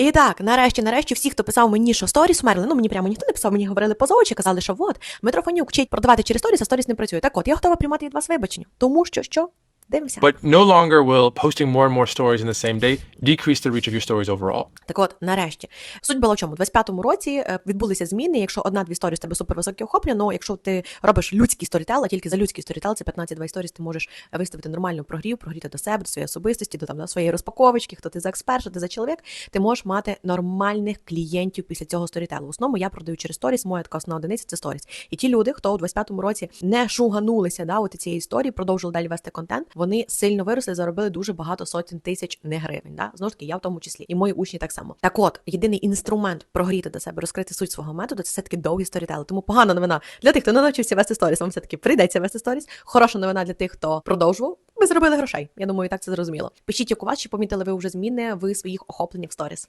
І так, нарешті, нарешті, всі, хто писав мені, що сторіс вмерли, ну мені прямо ніхто не писав, мені говорили поза очі, казали, що от, Митрофанюк вчить продавати через сторіс, а сторіс не працює. Так от, я готова приймати від вас вибачення. Тому що що? Дивимося. But no longer will posting more and more stories in the same day decrease the reach of your stories overall. Так от, нарешті. Суть була в чому? У 25-му році е, відбулися зміни. Якщо одна-дві сторіс в тебе супервисокі охоплення, ну якщо ти робиш людський сторітел, а тільки за людський сторітел, це 15-20 сторіс, ти можеш виставити нормальну прогрів, прогріти до себе, до своєї особистості, до там до своєї розпаковочки, хто ти за експерт, що ти за чоловік, ти можеш мати нормальних клієнтів після цього сторітелу. В основному я продаю через сторіс, моя така основна одиниця це сторіс. І ті люди, хто у 25-му році не шуганулися да, от цієї історії, продовжували далі вести контент, вони сильно виросли, заробили дуже багато сотень тисяч не гривень. Да? Знову ж таки, я в тому числі, і мої учні так само. Так от, єдиний інструмент прогріти до себе, розкрити суть свого методу, це все-таки довгі сторітели. Тому погана новина для тих, хто не навчився вести сторіс, вам все-таки прийдеться вести сторіс. Хороша новина для тих, хто продовжував. Ви заробили грошей. Я думаю, так це зрозуміло. Пишіть, як у вас, чи помітили ви вже зміни в своїх охопленнях в сторіс.